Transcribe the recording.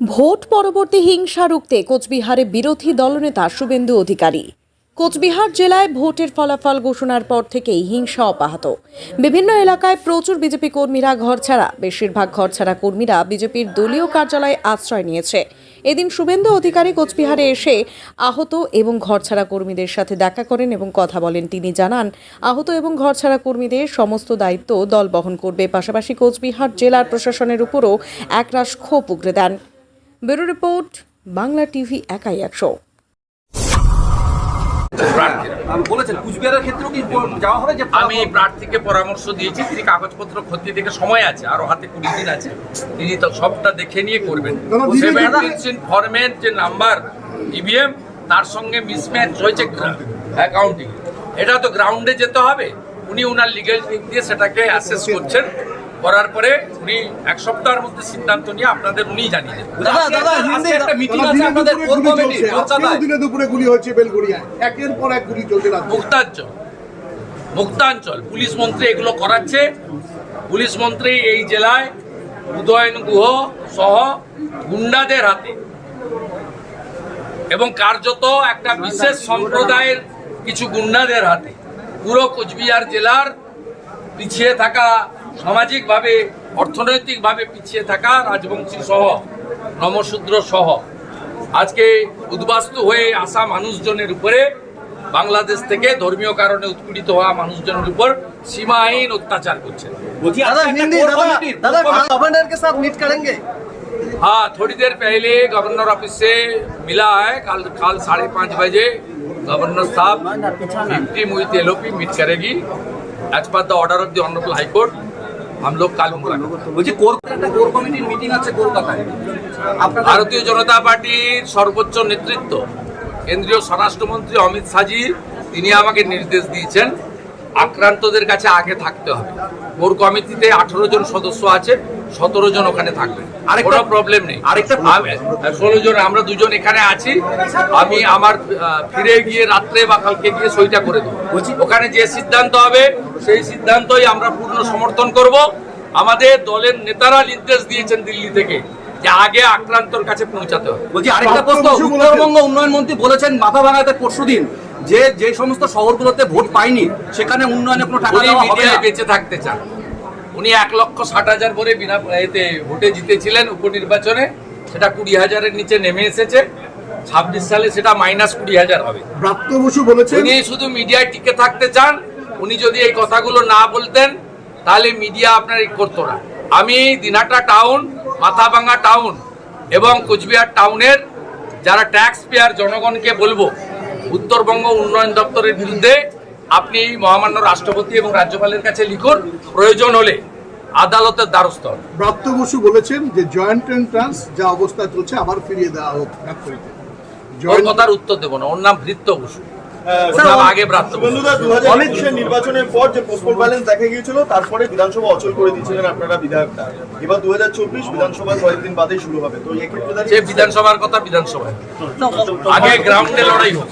Vote পরবর্তী হিংসা রুখতে কোচবিহারে বিরোধী দলনেতা শুভেন্দু অধিকারী। কোচবিহার জেলায় ভোটের ফলাফল ঘোষণার পর থেকেই হিংসা অব্যাহত। বিভিন্ন এলাকায় প্রচুর বিজেপি কর্মীরা ঘরছাড়া বেশিরভাগ ঘরছাড়া কর্মীরা বিজেপির দলীয় কার্যালয়ে আশ্রয় নিয়েছে। এদিন শুভেন্দু অধিকারী কোচবিহারে এসে আহত এবং ঘরছাড়া কর্মীদের সাথে দেখা করেন এবং কথা বলেন। তিনি জানান, আহত এবং ঘরছাড়া কর্মীদের সমস্ত দায়িত্ব দল বহন করবে। পাশাপাশি কোচবিহার জেলার প্রশাসনের উপরও একরাশ ক্ষোভ উগরে দেন। ব্যুরো রিপোর্ট বাংলা টিভি একাই একশো। আমি বলেছেন কুচবিহারের ক্ষেত্রেও কি যাওয়া হবে যে আমি প্রার্থীকে পরামর্শ দিয়েছি তিনি কাগজপত্র খতিয়ে দেখে সময় আছে আরও হাতে কুড়ি দিন আছে। তিনি তো সবটা দেখে নিয়ে করবেন। ফরমের যে নাম্বার ইভিএম তার সঙ্গে মিসম্যাচ হয়েছে অ্যাকাউন্টিং এটা তো গ্রাউন্ডে যেতে হবে। উনি ওনার লিগেল দিক দিয়ে সেটাকে অ্যাসেস করছেন। করার পরে উনি এক সপ্তাহের মধ্যে সিদ্ধান্ত নিয়ে আপনাদের উনিই জানিয়ে মুক্তাঞ্চল। মুক্তাঞ্চল পুলিশ মন্ত্রী এগুলো করাচ্ছে। পুলিশ মন্ত্রী এই জেলায় উদয়ন গুহ সহ গুন্ডাদের হাতে। এবং কার্যত একটা বিশেষ সম্প্রদায়ের কিছু গুন্ডাদের হাতে। পুরো কোচবিহার জেলার পিছিয়ে থাকা সামাজিকভাবে অর্থনৈতিকভাবে পিছিয়ে থাকা রাজবংশী সহ নমশূদ্র সহ আজকে উদ্বাস্তু হয়ে আসা মানুষজনের উপরে বাংলাদেশ থেকে ধর্মীয় কারণে উৎপীড়িত হওয়া মানুষজনের উপর সীমাহীন অত্যাচার করছে বলছি दादा हिंदी दादा दादा गवर्नर के साथ मीट करेंगे हाँ थोड़ी देर पहले गवर्नर ऑफिस से मिला है कल कल साढ़े पाँच बजे गवर्नर साहब फिफ्टी मुहित एलओपी मीट करेगी as per the order of the honourable high court हम लोग कल मुलाकात বলছি কোর একটা কোর কমিটির মিটিং আছে কলকাতায় আপনাদের ভারতীয় জনতা পার্টির সর্বোচ্চ নেতৃত্ব কেন্দ্রীয় স্বরাষ্ট্রমন্ত্রী অমিত শাহজি তিনি আমাকে নির্দেশ দিয়েছেন আক্রান্তদের কাছে আগে থাকতে হবে। কোর কমিটিতে আঠারো জন সদস্য আছে সতেরো জন ওখানে থাকবে আরেকটা- প্রবলেম নেই। আরেকটা- ষোলো জন আমরা দুজন এখানে আছি। আমি আমার ফিরে গিয়ে রাত্রে বা কালকে গিয়ে সইটা করে দেবো। ওখানে যে সিদ্ধান্ত হবে সেই সিদ্ধান্তই আমরা পূর্ণ সমর্থন করব। আমাদের দলের নেতারা নির্দেশ দিয়েছেন দিল্লি থেকে যে আগে আক্রান্তর কাছে পৌঁছাতে হবে। বলছি আরেকটা প্রশ্ন উত্তরবঙ্গ উন্নয়ন মন্ত্রী বলেছেন মাথা ভাঙাতে পরশুদিন যে যে সমস্ত শহরগুলোতে ভোট পায়নি সেখানে উন্নয়নে কোনো টাকা দেওয়া হবে না। মিডিয়ায় বেঁচে থাকতে চান। উনি এক লক্ষ ষাট হাজার ভরে বিনা এতে ভোটে জিতেছিলেন উপনির্বাচনে সেটা কুড়ি হাজারের নিচে নেমে এসেছে। ছাব্বিশ সালে সেটা মাইনাস কুড়ি হাজার হবে। প্রাপ্ত বসু বলেছেন উনি শুধু মিডিয়ায় টিকে থাকতে চান উনি যদি এই কথাগুলো না বলতেন তাহলে মিডিয়া আপনার এই করতো না। আমি দিনাটা টাউন মাথাভাঙ্গা টাউন এবং কোচবিহার টাউনের যারা ট্যাক্স পেয়ার জনগণকে বলব উত্তরবঙ্গ উন্নয়ন দপ্তরের বিরুদ্ধে আপনি মহামান্য রাষ্ট্রপতি এবং রাজ্যপালের কাছে লিখুন প্রয়োজন হলে আদালতের দ্বারস্থ। প্রাপ্ত বসু বলেছেন যে জয়েন্ট এন্ট্রান্স যা অবস্থা চলছে আবার ফিরিয়ে দেওয়া হোক। ওর কথার উত্তর দেবো না। ওর নাম ভৃত্য বসু। আগে নির্বাচনের পর যে পোস্টপোল ব্যালেন্স দেখা গিয়েছিল তারপরে বিধানসভা অচল করে দিয়েছিলেন আপনারা বিধায়করা। এবার দু হাজার চব্বিশ বিধানসভা কয়েকদিন বাদেই শুরু হবে। তো এক্ষেত্রে বিধানসভার কথা বিধানসভায়। আগে গ্রাউন্ডে লড়াই হোক।